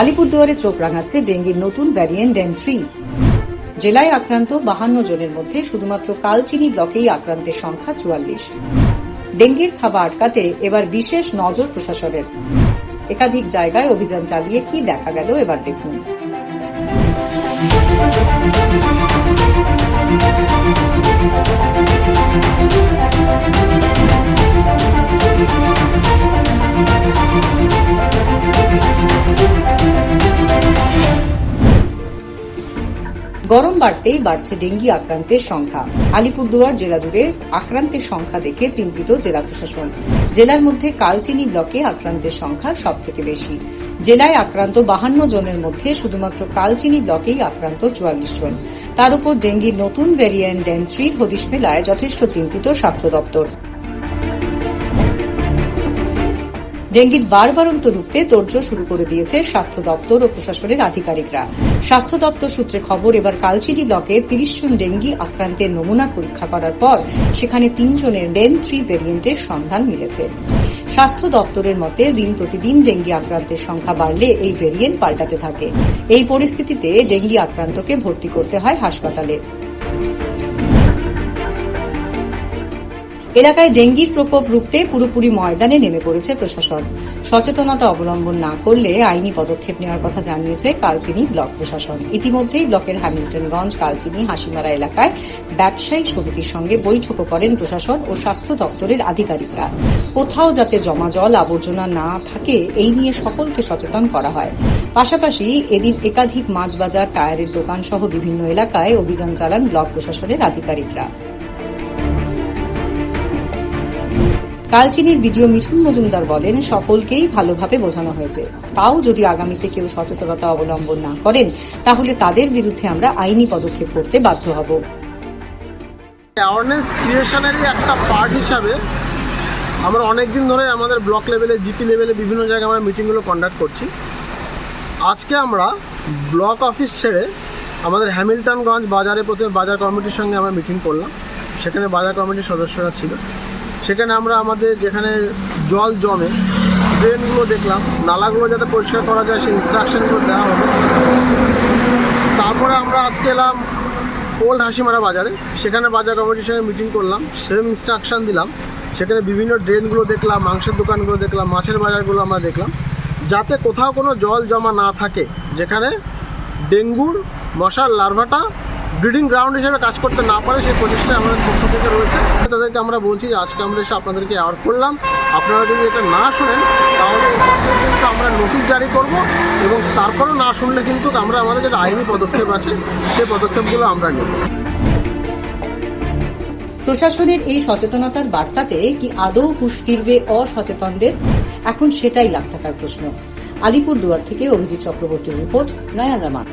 আলিপুরদুয়ারে চোখ রাঙাচ্ছে ডেঙ্গির নতুন ভ্যারিয়েন্ট ডেন থ্রি। জেলায় আক্রান্ত বাহান্ন জনের মধ্যে শুধুমাত্র কালচিনি ব্লকেই আক্রান্তের সংখ্যা চুয়াল্লিশ। ডেঙ্গির থাবা আটকাতে এবার বিশেষ নজর প্রশাসনের। একাধিক জায়গায় অভিযান চালিয়ে কি দেখা গেল এবার দেখুন। গরম বাড়তেই বাড়ছে ডেঙ্গি আক্রান্তের সংখ্যা। আলিপুরদুয়ার জেলা জুড়ে আক্রান্তের সংখ্যা দেখে চিন্তিত জেলা প্রশাসন। জেলার মধ্যে কালচিনি ব্লকে আক্রান্তের সংখ্যা সব থেকে বেশি। জেলায় আক্রান্ত বাহান্ন জনের মধ্যে শুধুমাত্র কালচিনি ব্লকেই আক্রান্ত চুয়াল্লিশ জন। তার উপর ডেঙ্গির নতুন ভ্যারিয়েন্ট ডেন থ্রির হদিশ মেলায় যথেষ্ট চিন্তিত স্বাস্থ্য দপ্তর। ডেঙ্গির বারবারন্ত রুখতে তোড়জোড় শুরু করে দিয়েছে স্বাস্থ্য দপ্তর ও প্রশাসনের আধিকারিকরা। স্বাস্থ্য দপ্তর সূত্রে খবর, এবার কালচিরি ব্লকে তিরিশ জন ডেঙ্গি আক্রান্তের নমুনা পরীক্ষা করার পর সেখানে তিনজনের ডেন থ্রি ভেরিয়েন্টের সন্ধান মিলেছে। স্বাস্থ্য দপ্তরের মতে, দিন প্রতিদিন ডেঙ্গি আক্রান্তের সংখ্যা বাড়লে এই ভেরিয়েন্ট পাল্টাতে থাকে। এই পরিস্থিতিতে ডেঙ্গি আক্রান্তকে ভর্তি করতে হয় হাসপাতালে। এলাকায় ডেঙ্গির প্রকোপ রুখতে পুরোপুরি ময়দানে নেমে পড়েছে প্রশাসন। সচেতনতা অবলম্বন না করলে আইনি পদক্ষেপ নেওয়ার কথা জানিয়েছে কালচিনি ব্লক প্রশাসন। ইতিমধ্যেই ব্লকের হ্যামিল্টনগঞ্জ কালচিনি, হাসিমারা এলাকায় ব্যবসায়ী সমিতির সঙ্গে বৈঠকও করেন প্রশাসন ও স্বাস্থ্য দপ্তরের আধিকারিকরা। কোথাও যাতে জমা জল আবর্জনা না থাকে, এই নিয়ে সকলকে সচেতন করা হয়। পাশাপাশি এদিন একাধিক মাছ বাজার, টায়ারের দোকান সহ বিভিন্ন এলাকায় অভিযান চালান ব্লক প্রশাসনের আধিকারিকরা। কালচিনির বিডিও মিঠুন মজুমদার বলেন, সকলকেই ভালোভাবে বোঝানো হয়েছে। তাও যদি আগামীতে কেউ সচেতনতা অবলম্বন না করেন, তাহলে তাদের বিরুদ্ধে আমরা আইনি পদক্ষেপ করতে বাধ্য হব। অ্যাওয়ারনেস ক্রিয়েশনেরই একটা পার্ট হিসাবে আমরা অনেক দিন ধরে আমাদের ব্লক লেভেলে জিপি লেভেলে বিভিন্ন জায়গায় আমরা মিটিংগুলো কন্ডাক্ট করছি। আজকে আমরা ব্লক অফিস ছেড়ে আমাদের হ্যামিল্টনগঞ্জ বাজারে প্রথমে বাজার কমিটির সঙ্গে আমরা মিটিং করলাম। সেখানে বাজার কমিটির সদস্যরা ছিল। সেখানে আমরা আমাদের যেখানে জল জমে ড্রেনগুলো দেখলাম। নালাগুলো যাতে পরিষ্কার করা যায়, সেই ইনস্ট্রাকশনগুলো দেওয়া হবে। তারপরে আমরা আজকে এলাম ওল্ড হাসিমারা বাজারে। সেখানে বাজার কমিটির সঙ্গে মিটিং করলাম সেম ইনস্ট্রাকশন দিলাম। সেখানে বিভিন্ন ড্রেনগুলো দেখলাম, মাংসের দোকানগুলো দেখলাম, মাছের বাজারগুলো আমরা দেখলাম। যাতে কোথাও কোনো জল জমা না থাকে, যেখানে ডেঙ্গুর, মশার, লার্ভাটা ব্রিডিং গ্রাউন্ড হিসেবে কাজ করতে না পারে, সেই প্রচেষ্টা আমাদের পক্ষ থেকে রয়েছে। তাদেরকে আমরা বলছি যে আজকে আমরা এসে আপনাদেরকে অ্যাওয়ার করলাম। আপনারা যদি এটা না শোনেন, তাহলে কিন্তু আমরা নোটিশ জারি করব এবং তারপরেও না শুনলে কিন্তু আমরা আমাদের যেটা আইনি পদক্ষেপ আছে সেই পদক্ষেপগুলো আমরা নেব। প্রশাসনের এই সচেতনতার বার্তাতে কি আদৌ হুশ ফিরবে অসচেতনদের? এখন সেটাই লাখ টাকার প্রশ্ন। আলিপুর দুয়ার থেকে অভিজিৎ চক্রবর্তীর রিপোর্ট, নয়া জামান